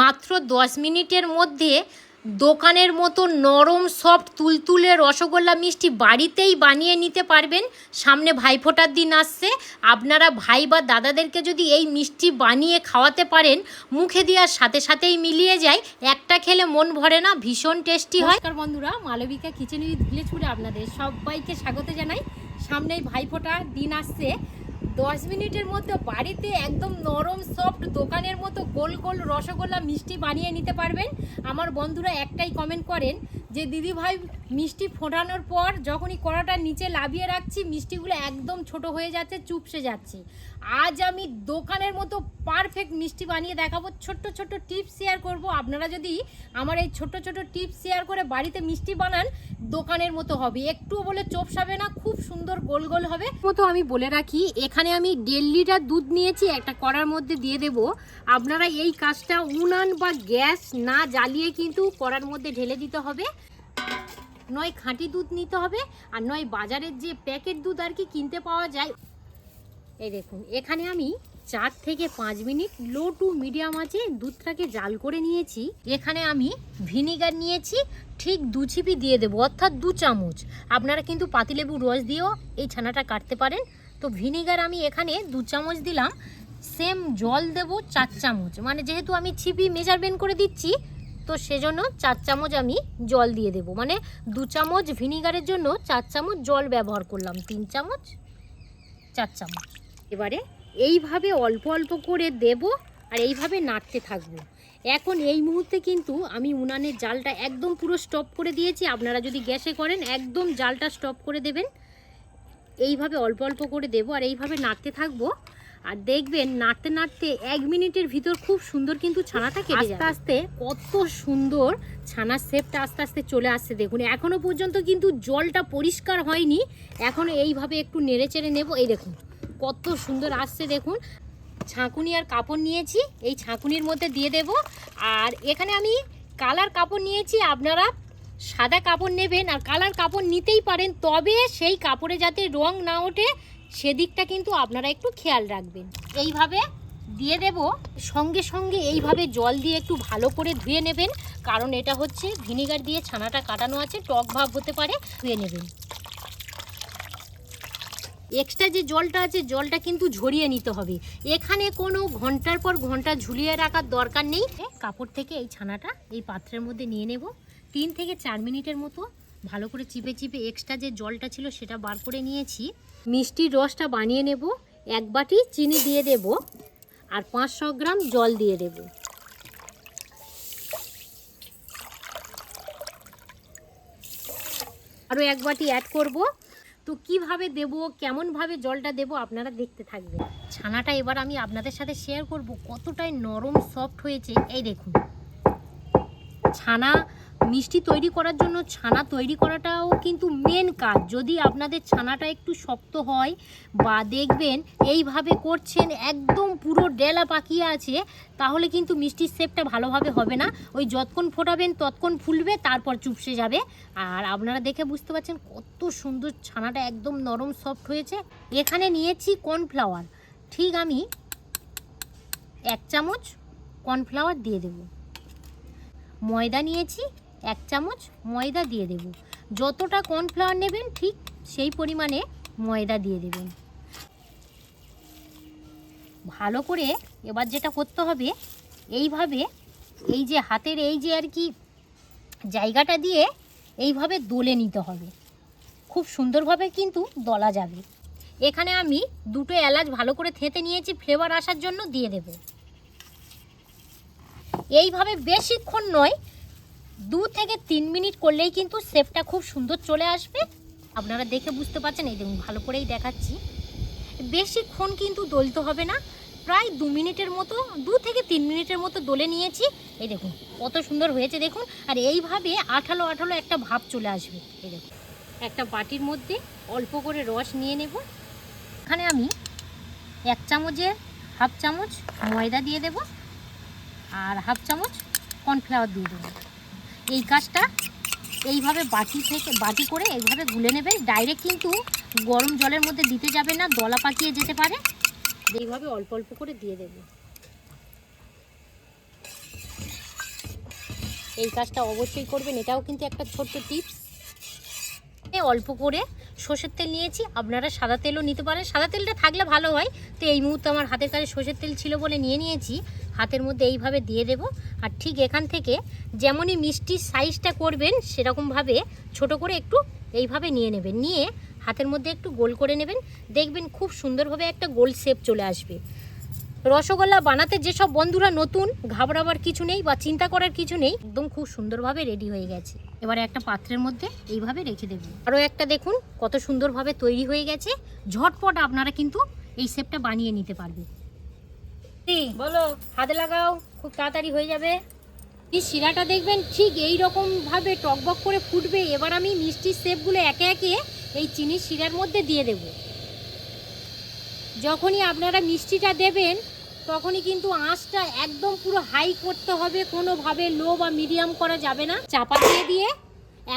মাত্র দশ মিনিটের মধ্যে দোকানের মতো নরম সফট তুলতুলে রসগোল্লা, মিষ্টি বাড়িতেই বানিয়ে নিতে পারবেন। সামনে ভাইফোঁটার দিন আসছে। আপনারা ভাই বা দাদাদেরকে যদি এই মিষ্টি বানিয়ে খাওয়াতে পারেন, মুখে দেওয়ার সাথে সাথেই মিলিয়ে যায়। একটা খেলে মন ভরে না, ভীষণ টেস্টি হয়। নমস্কার বন্ধুরা, মালবিকা কিচেন উইথ ভিলেজপুরে আপনাদের সবাইকে স্বাগত জানাই। সামনেই ভাইফোঁটার দিন আসছে। দশ মিনিটের মধ্যে বাড়িতে একদম নরম সফট দোকানের মতো গোল গোল রসগোল্লা, মিষ্টি বানিয়ে নিতে পারবেন। আমার বন্ধুরা একটাই কমেন্ট করেন যে, দিদি ভাই, মিষ্টি ফোটানোর পর যখনই কড়াটা নিচে লাভিয়ে রাখছি, মিষ্টিগুলো একদম ছোট হয়ে যাচ্ছে, চুপসে যাচ্ছে। আজ আমি দোকানের মতো পারফেক্ট মিষ্টি বানিয়ে দেখাবো। ছোট্ট ছোট্ট টিপস শেয়ার করব। আপনারা যদি আমার এই ছোট ছোট টিপস শেয়ার করে বাড়িতে মিষ্টি বানান, দোকানের মতো হবে। একটু বলে চোপসাবে না, খুব সুন্দর গোল গোল হবে। মতো আমি বলে রাখি, এখানে আমি দেড় লিটার দুধ নিয়েছি, একটা কড়ার মধ্যে দিয়ে দেব। আপনারা এই কাজটা উনান বা গ্যাস না জ্বালিয়ে কিন্তু কড়ার মধ্যে ঢেলে দিতে হবে। নয় খাঁটি দুধ নিতে হবে আর নয় বাজারের যে প্যাকেট দুধ আর কি কিনতে পাওয়া যায়। এই দেখুন, এখানে আমি চার থেকে পাঁচ মিনিট লো টু মিডিয়াম আছে দুধটাকে জাল করে নিয়েছি। এখানে আমি ভিনিগার নিয়েছি, ঠিক দু চিপি দিয়ে দেবো, অর্থাৎ দু চামচ। আপনারা কিন্তু পাতিলেবু রস দিয়েও এই ছানাটা কাটতে পারেন। তো ভিনিগার আমি এখানে দু চামচ দিলাম। সেম জল দেব চার চামচ। মানে যেহেতু আমি ছিপি মেজারমেন্ট করে দিচ্ছি, তো সেজন্য চার চামচ আমি জল দিয়ে দেব। মানে দু চামচ ভিনিগারের জন্য চার চামচ জল ব্যবহার করলাম। তিন চামচ, চার চামচ। এবারে এইভাবে অল্প অল্প করে দেব আর এইভাবে নাড়তে থাকব। এখন এই মুহূর্তে কিন্তু আমি উনানের জালটা একদম পুরো স্টপ করে দিয়েছি। আপনারা যদি গ্যাসে করেন, একদম জালটা স্টপ করে দেবেন। এইভাবে অল্প অল্প করে দেবো আর এইভাবে নাড়তে থাকব। আর দেখবেন নাড়তে নাড়তে এক মিনিটের ভিতর খুব সুন্দর কিন্তু ছানাটা কেটে আস্তে আস্তে কত সুন্দর ছানার শেপটা আস্তে আস্তে চলে আসছে। দেখুন এখনও পর্যন্ত কিন্তু জলটা পরিষ্কার হয়নি। এখনও এইভাবে একটু নেড়ে চেড়ে নেব। এই দেখুন কত সুন্দর আসছে। দেখুন ছাঁকুনি আর কাপড় নিয়েছি। এই ছাঁকুনির মধ্যে দিয়ে দেব। আর এখানে আমি কালার কাপড় নিয়েছি। আপনারা সাদা কাপড় নেবেন আর কালার কাপড় নিতেই পারেন, তবে সেই কাপড়ে যাতে রং না ওঠে, সেদিকটা কিন্তু আপনারা একটু খেয়াল রাখবেন। এইভাবে দিয়ে দেব, সঙ্গে সঙ্গে এইভাবে জল দিয়ে একটু ভালো করে ধুয়ে নেবেন, কারণ এটা হচ্ছে ভিনিগার দিয়ে ছানাটা কাটানো আছে, টক ভাব হতে পারে, ধুয়ে নেবেন। এক্সট্রা যে জলটা আছে, জলটা কিন্তু ঝরিয়ে নিতে হবে। এখানে কোনো ঘণ্টার পর ঘণ্টা ঝুলিয়ে রাখার দরকার নেই। কাপড় থেকে এই ছানাটা এই পাত্রের মধ্যে নিয়ে নেব। তিন থেকে চার মিনিটের মতো ভালো করে চিপে চিপে এক্সট্রা যে জলটা ছিল সেটা বার করে নিয়েছি। মিষ্টির রসটা বানিয়ে নেব, এক বাটি চিনি দিয়ে দেব, আর পাঁচশো গ্রাম জল দিয়ে দেব। আরও এক বাটি অ্যাড করব। তো কীভাবে দেব, কেমনভাবে জলটা দেব আপনারা দেখতে থাকবেন। ছানাটা এবার আমি আপনাদের সাথে শেয়ার করব, কতটাই নরম সফট হয়েছে। এই দেখুন, ছানা মিষ্টি তৈরি করার জন্য ছানা তৈরি করাটাও কিন্তু মেন কাজ। যদি আপনাদের ছানাটা একটু শক্ত হয় বা দেখবেন এইভাবে করছেন, একদম পুরো ডেলা পাকিয়ে আছে, তাহলে কিন্তু মিষ্টির শেপটা ভালোভাবে হবে না। ওই যতক্ষণ ফোটাবেন ততক্ষণ ফুলবে, তারপর চুপসে যাবে। আর আপনারা দেখে বুঝতে পারছেন কত সুন্দর ছানাটা একদম নরম সফট হয়েছে। এখানে নিয়েছি কর্নফ্লাওয়ার ঠিক আমি এক চামচ কর্নফ্লাওয়ার দিয়ে দেবো। ময়দা নিয়েছি এক চামচ ময়দা দিয়ে দেব। যতটা কর্নফ্লাওয়ার নেবেন ঠিক সেই পরিমাণে ময়দা দিয়ে দেবেন। ভালো করে এবার যেটা করতে হবে, এইভাবে এই যে হাতের এই যে আর কি জায়গাটা দিয়ে এইভাবে দোলে নিতে হবে। খুব সুন্দরভাবে কিন্তু দলা যাবে। এখানে আমি দুটো এলাচ ভালো করে থেতে নিয়েছি, ফ্লেভার আসার জন্য দিয়ে দেব। এইভাবে বেশিক্ষণ নয় দু থেকে তিন মিনিট করলেই কিন্তু শেপটা খুব সুন্দর চলে আসবে। আপনারা দেখে বুঝতে পারছেন, এই দেখুন, ভালো করেই দেখাচ্ছি। বেশিক্ষণ কিন্তু দলতে হবে না, প্রায় দু মিনিটের মতো, দু থেকে তিন মিনিটের মতো দলে নিয়েছি। এই দেখুন, কত সুন্দর হয়েছে দেখুন, আর এইভাবে আঠালো আঠালো একটা ভাব চলে আসবে। এই দেখুন, একটা বাটির মধ্যে অল্প করে রস নিয়ে নেব। এখানে আমি এক চামচের হাফ চামচ ময়দা দিয়ে দেব, আর হাফ চামচ কর্নফ্লাওয়ার দিয়ে দেবো। এই কাজটা এইভাবে বাটি থেকে, বাটি করে এইভাবে গুলে নেবেন ডাইরেক্ট কিন্তু গরম জলের মধ্যে দিতে যাবে না দলা পাকিয়ে যেতে পারে। এইভাবে অল্প অল্প করে দিয়ে দেব। এই কাজটা অবশ্যই করবেন, এটাও কিন্তু একটা ছোট্ট টিপস। অল্প করে সর্ষের তেল নিয়েছি, আপনারা সাদা তেলও নিতে পারেন। সাদা তেলটা থাকলে ভালো হয়। তো এই মুহূর্তে আমার হাতের কাছে সর্ষের তেল ছিল বলে নিয়ে নিয়েছি। হাতের মধ্যে এইভাবে দিয়ে দেব। আর ঠিক এখান থেকে যেমনই মিষ্টির সাইজটা করবেন, সেরকমভাবে ছোট করে একটু এইভাবে নিয়ে নেবেন। নিয়ে হাতের মধ্যে একটু গোল করে নেবেন। দেখবেন খুব সুন্দরভাবে একটা গোল শেপ চলে আসবে। রসগোল্লা বানাতে যেসব বন্ধুরা নতুন, ঘাবড়াবার কিছু নেই বা চিন্তা করার কিছু নেই, একদম খুব সুন্দরভাবে রেডি হয়ে গেছে। এবারে একটা পাত্রের মধ্যে এইভাবে রেখে দেবেন আরও একটা দেখুন, কত সুন্দরভাবে তৈরি হয়ে গেছে। ঝটপট আপনারা কিন্তু এই শেপটা বানিয়ে নিতে পারবে বলো, হাতে লাগাও, খুব তাড়াতাড়ি হয়ে যাবে। এই শিরাটা দেখবেন ঠিক এই রকম ভাবে টকবক করে ফুটবে। এবার আমি মিষ্টির শেপগুলো একে একে এই চিনির শিরার মধ্যে দিয়ে দেবো। যখনই আপনারা মিষ্টিটা দেবেন, তখনই কিন্তু আঁচটা একদম পুরো হাই করতে হবে। কোনোভাবে লো বা মিডিয়াম করা যাবে না। চাপা দিয়ে দিয়ে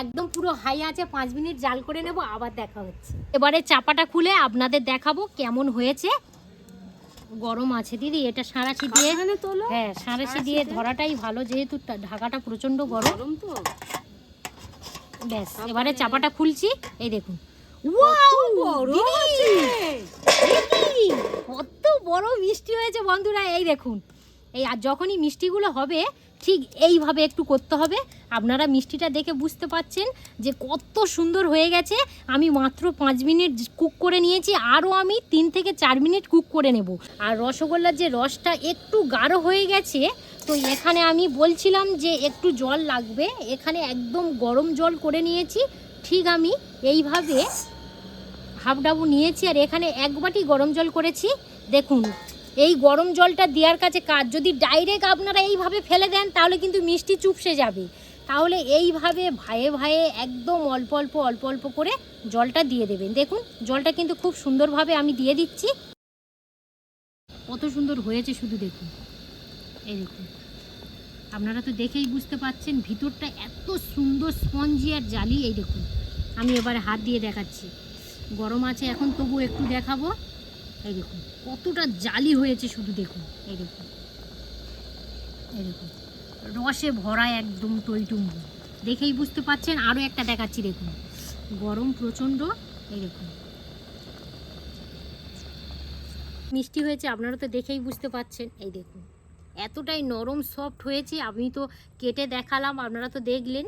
একদম পুরো হাই আছে, পাঁচ মিনিট জাল করে নেব, আবার দেখা হচ্ছে। এবারে চাপাটা খুলে আপনাদের দেখাবো কেমন হয়েছে। গরম আছে দিদি। এটা সাঁড়াশি দিয়ে তোলো। হ্যাঁ সাঁড়াশি দিয়ে ধরাটাই ভালো যেহেতু ঢাকাটা প্রচণ্ড গরম। গরম তো। ব্যাস এবারে চাপাটা খুলছি। এই দেখুন। কত বড় মিষ্টি হয়েছে বন্ধুরা এই দেখুন। এই আর যখনই মিষ্টিগুলো হবে ঠিক এইভাবে একটু করতে হবে। আপনারা মিষ্টিটা দেখে বুঝতে পাচ্ছেন যে কত সুন্দর হয়ে গেছে। আমি মাত্র পাঁচ মিনিট কুক করে নিয়েছি, আরও আমি তিন থেকে চার মিনিট কুক করে নেব। আর রসগোল্লার যে রসটা একটু গাঢ় হয়ে গেছে, তো এখানে আমি বলছিলাম যে একটু জল লাগবে। এখানে একদম গরম জল করে নিয়েছি। ঠিক আমি এইভাবে হাফ ডাবু নিয়েছি আর এখানে এক বাটি গরম জল করেছি। দেখুন এই গরম জলটা দেওয়ার কাছে কাজ। যদি ডাইরেক্ট আপনারা এইভাবে ফেলে দেন, তাহলে কিন্তু মিষ্টি চুপসে যাবে। তাহলে এইভাবে ভায়ে ভায়ে একদম অল্প অল্প অল্প অল্প করে জলটা দিয়ে দেবেন। দেখুন, জলটা কিন্তু খুব সুন্দরভাবে আমি দিয়ে দিচ্ছি। কত সুন্দর হয়েছে শুধু দেখুন। এই দেখুন। আপনারা তো দেখেই বুঝতে পাচ্ছেন, ভিতরটা এত সুন্দর স্পঞ্জি আর জালি। এই দেখুন, আমি এবারে হাত দিয়ে দেখাচ্ছি। গরম আছে এখন তবু একটু দেখাবো। এই দেখুন, কতটা জালি হয়েছে শুধু দেখুন, এই দেখুন। এই দেখুন, রসে ভরা একদম টইটুম্বু দেখেই বুঝতে পাচ্ছেন আরও একটা দেখাচ্ছি, দেখুন। গরম প্রচণ্ড, এই দেখুন। মিষ্টি হয়েছে, আপনারা তো দেখেই বুঝতে পাচ্ছেন, এই দেখুন। এতটাই নরম সফট হয়েছে, আমি তো কেটে দেখালাম, আপনারা তো দেখলেন।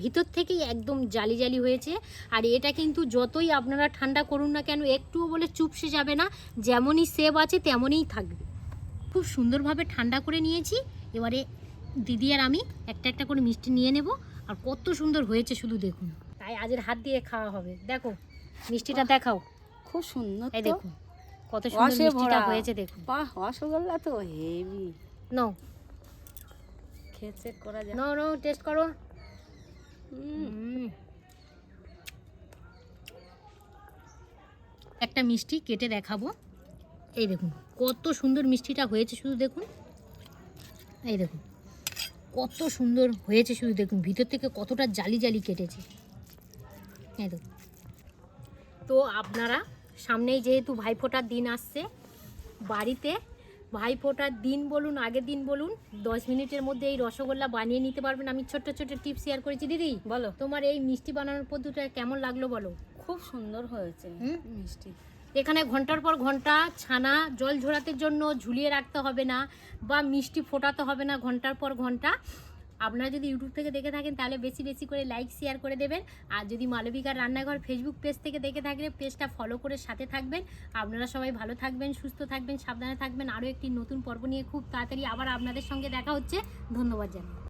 ভিতর থেকেই একদম জালি জালি হয়েছে। আর এটা কিন্তু যতই আপনারা ঠান্ডা করুন না কেন একটুও বলে চুপসে যাবে না। যেমনই সেব আছে তেমনই থাকবে। খুব সুন্দরভাবে ঠান্ডা করে নিয়েছি। এবারে দিদি আর আমি একটা একটা করে মিষ্টি নিয়ে নেব। আর কত সুন্দর হয়েছে শুধু দেখুন। তাই আজের হাত দিয়ে খাওয়া হবে। দেখো মিষ্টিটা দেখাও। খুব সুন্দর এই দেখুন কত সুন্দর মিষ্টিটা হয়েছে দেখুন। বাহ রসগোল্লা তো হেভি। নো খেয়ে চেক করা যায় নো নো টেস্ট করো। একটা মিষ্টি কেটে দেখাবো। এই দেখুন, কত সুন্দর মিষ্টিটা হয়েছে শুধু দেখুন। এই দেখুন, কত সুন্দর হয়েছে শুধু দেখুন, ভিতর থেকে কতটা জালি জালি কেটেছে। এই দেখুন। তো আপনারা সামনেই যেহেতু ভাইফোঁটার দিন আসছে, বাড়িতে ভাইফোঁটার দিন বলুন আগের দিন বলুন দশ মিনিটের মধ্যে এই রসগোল্লা বানিয়ে নিতে পারবেন। আমি ছোট্ট ছোট্ট টিপস শেয়ার করেছি দিদি। বলো। তোমার এই মিষ্টি বানানোর পদ্ধতিটা কেমন লাগল বলো? খুব সুন্দর হয়েছে হুম? মিষ্টি। এখানে ঘণ্টার পর ঘণ্টা ছানা জল ঝরাতে জন্য ঝুলিয়ে রাখতে হবে না বা মিষ্টি ফোটাতে হবে না ঘণ্টার পর ঘণ্টা। আপনারা যদি ইউটিউব থেকে দেখে থাকেন, তাহলে বেশি বেশি করে লাইক শেয়ার করে দেবেন। আর যদি মালবিকার রান্নাঘর ফেসবুক পেজ থেকে দেখে থাকলে পেজটা ফলো করে সাথে থাকবেন। আপনারা সবাই ভালো থাকবেন, সুস্থ থাকবেন, সাবধানে থাকবেন। আরও একটি নতুন পর্ব নিয়ে খুব তাড়াতাড়ি আবার আপনাদের সঙ্গে দেখা হচ্ছে। ধন্যবাদ জানাই।